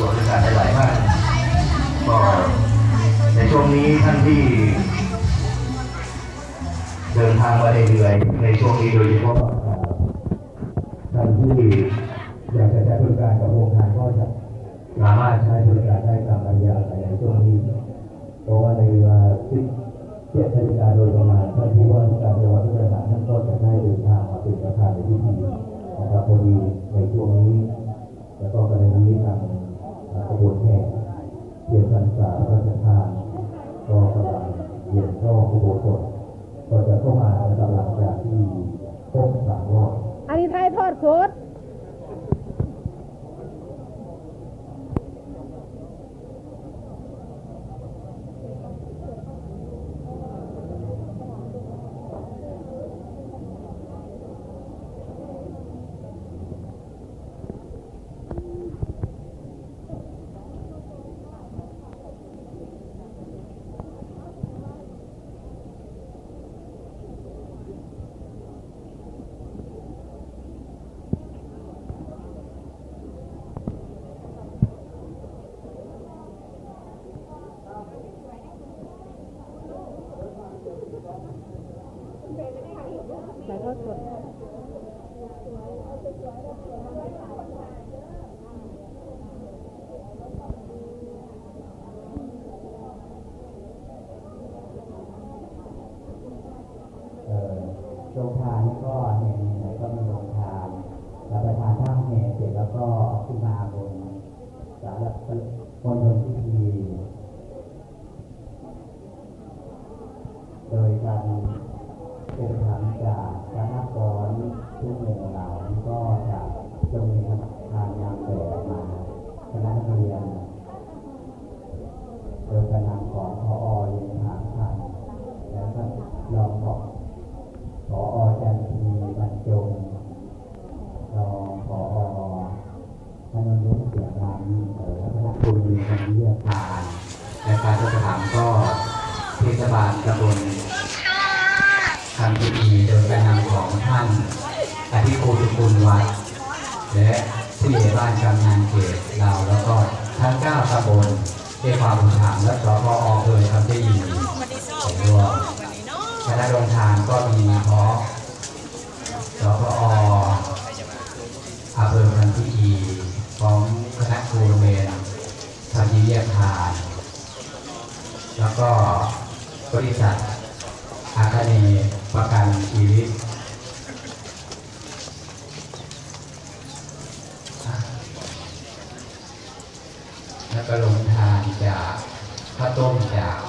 ส่วนราชการหลายๆท่านก็ในช่วงนี้ท่านที่เดินทางมาเหนื่อยในช่วงนี้โดยเฉพาะท่านที่อยากจะใช้บริการกับโรงทานก็จะสามารถใช้บริการได้ตามระยะในช่วงนี้เพราะว่าในเวลาที่เจ็ดนาฬิกาโดยประมาณท่านผู้ว่าราชการจังหวัดทุกจังหวัดท่านก็จะได้เดินทางมาเป็นประธานในพิธีนะครับพอดี รรษาพระราชทานก็กำลังเย็นเข้าขบวนสดก็จะเข้ามานะครับหลังจากที่ครบสามรอบ อันนี้ไทยทอดสด ไทยทอดสดโรงทานก็แห่ไหนก็มีโรงทานรับประทานข้าวแห่เสร็จแล้วก็ขึ้นมาบนสารบนบนพิธีโดยการ เป็นทางจากคณะกรทุกหมู่เหล่านี้ก็จะจะมีคณะทานนำแบบมาคณะเรียนโดยการนำของพอเรียนถามทันแล้วก็รองบอกพอจันทีบรรจงรองพอพนนรุเสียงรามเออและคณะคุณมีคนเลือกทานและการจะถามก็เทศบาลตำบล ทำพิธีโดยการนำของท่านอธิโคสุกุลวัดและผู้ใหญ่บ้านกำนันเขตเราแล้วก็ทั้งเก้าตำบลที่ความบุญธรรมและสพอเคยทำได้ยินผมรวมคณะโรงทานก็มีเพราะสพออำเภอพันธิอีของคณะครูโรงเรียนทำที่เรียกทาน แล้วก็บริษัทอาคาเนประกันชีวิต แล้วก็ลงทานจากข้าวต้มจาก